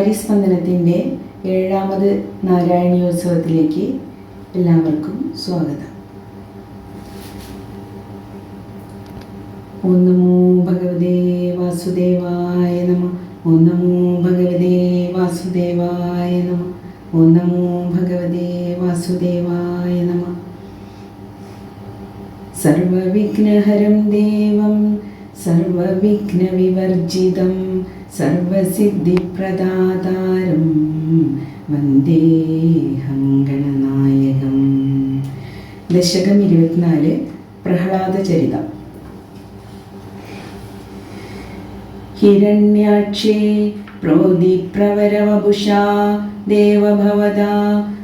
ഹൃദയസ്പന്ദനത്തിന്റെ ഏഴാമത് നാരായണീയോത്സവത്തിലേക്ക് എല്ലാവർക്കും സ്വാഗതം. ഓം നമോ ഭഗവതേ വാസുദേവായ നമ ഓം നമോ ഭഗവതേ വാസുദേവായ നമ ഓം നമോ ഭഗവതേ വാസുദേവായ നമ. സർവവിഘ്നഹരം ദേവം സർവവിഘ്നവിവർജിതം സർവസിദ്ധിപ്രദാതാരം വന്ദേഹം ഗണനായകം ദശകം ഇരുപത്തിനാല് പ്രഹ്ലാദ ചരിതം हिरण्याक्षे प्रोदिप्रवरवपुषा देवभवदा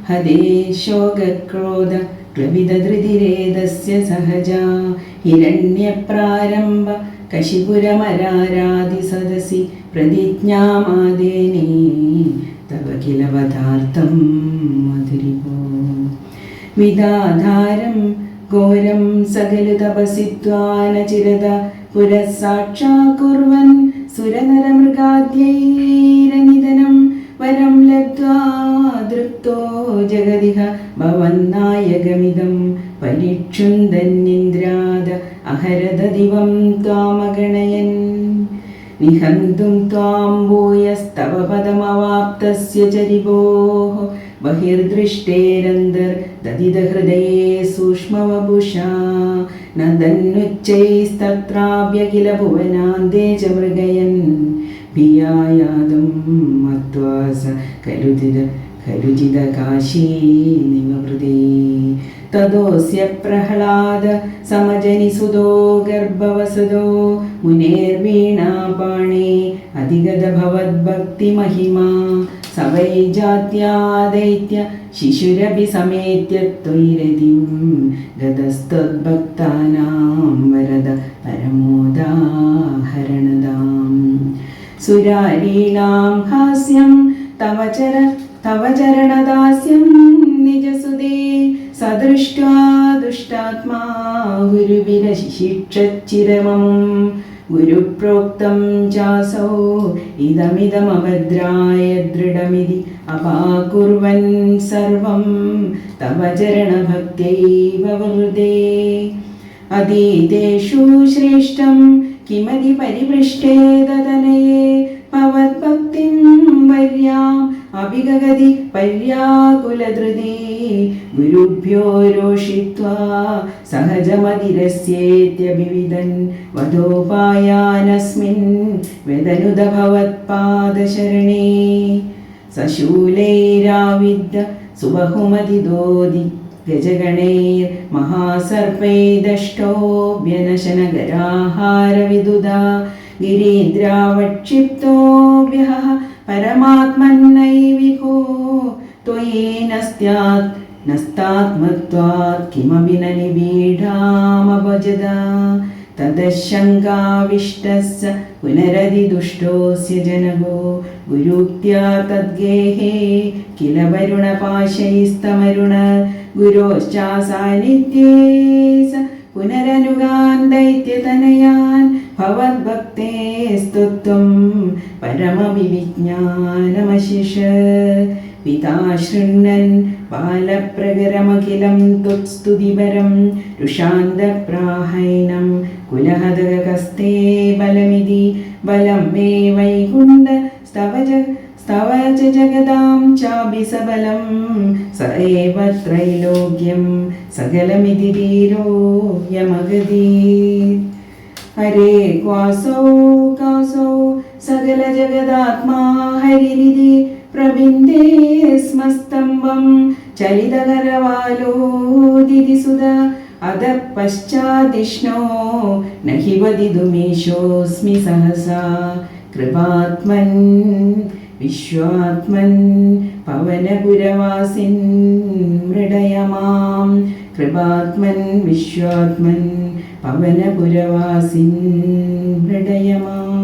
हदे शोकक्रोध क्लविदधृतिरेदस्य सहजा हिरण्यप्रारम्भ കശിപുരമരാരാധി സദസി പ്രതിജ്ഞാമാദേനീ. തവ കിലവധാർത്ഥം മധുരിപോ. വിദാധാരം ഘോരം സകല തപസി ത്വാനചിരത പുരസാക്ഷാ കുർവൻ സുരനരമൃഗാദ്യൈരനിധനം. वरं लब्ध्वा दृप्तो जगदिह भवन्नायकमिदं परिक्षुन्दन्निन्द्राद अहरद दिवं त्वामगणयन् निहन्तुं त्वां भूयस्तव पदमवाप्तस्य चरिभोः बहिर्दृष्टेरन्तर्दधितहृदये सूक्ष्मवपुषा न दन्नुच्चैस्तत्राभ्यखिल भुवनान्ते च मृगयन् പിയായാതും മത്വാസ കരുതിത കരുചിത കാശീ നിമൃതി. തദോസ്യ പ്രഹ്ലാദ സമജനിസുതോ ഗർഭവസതോ മുനേർവീണാപാണേ അധിഗതഭവദ്ഭക്തിമഹിമാ സവൈ ജാത്യാദൈത്യ ശിശുരപി സമേത്യ ത്വൈരതിം ഗതസ്ത്വദ്ഭക്താനാം വരദ പരമോദാഹരണദാം സുരാലീലാം ഹാസ്യം തവ ചര തവ ചരണദാസ്യം നിജസുദേ സദൃഷ്ടാ ദുഷ്ടാത്മാ ഗുരുവിന ശിക്ഷച്ചിരമം ഗുരുപ്രോക്തം ചാസോ ഇതമിതമഭദ്രായ ദൃഢമിതി അപാകുർവൻ സർവം. തവ ചരണഭക്തൈവ വൃതേ. അതീതേഷു ശ്രേഷ്ഠം കിമതി പരിപൃഷ്ടേതനയേ ഭവത്ഭക്തിം വര്യാം അഭിഗതി പര്യാകുലധൃതി. ഗുരുഭ്യോ രോഷിത്വാ സഹജമതിരസ്യേത്യഭിവിധൻ വധോപായാനസ്മിൻ വെദനുദഭവത്പാദശരണേ സശൂലൈരാവിദ്യ സുബഹുമതിദോദിത്യ व्यदनुद भवत्पादशरणे सशूलैराविद्ध सुबहुमतिदोदि गजगणैर्महासर्पैदष्टोऽभ्यनशनगराहारविदुदा गिरीन्द्रावक्षिप्तोऽभ्यः परमात्मन्नैविभो त्वयि नस्त्यात् नस्तात्मत्वात् किमपि न निबीढामभजद तदशङ्काविष्टस्य पुनरधिदुष्टोऽस्य जनको गुरुक्त्या तद्गेहे किल वरुणपाशैस्तमरुण ഗുരോശ്ച സാന്നിധ്യേ സ പുനരനുഗാൻ ദൈത്യതനയാൻ ഭവദ്ഭക്തേ സ്തുത്വം പരമവിവിജ്ഞാനമശിഷ. പിതാ ബാലപ്രകരമഖിലം ത്വത്സ്തുതിപരം രുഷാന്തപ്രാഹൈനം കുലഹതകസ്തേ ബലമിതി. ബലം മേ വൈകുണ്ഠ സ്തവജ स्तव च जगदां चापि सबलं स एव त्रैलोक्यं सकलमिति धीरो यमगदी हरे क्वासौ कासौ सकलजगदात्मा हरिरिति प्रविन्दे स्मस्तम्भं चलितकरवालोदितिसुध अधः पश्चादिष्णो न हि वदितुमीशोऽस्मि सहसा कृपात्मन् വിശ്വാത്മൻ പവനപുരവാസിൻ മൃഡയമാം. കൃപാത്മൻ വിശ്വാത്മൻ പവനപുരവാസിൻ മൃഡയമാം.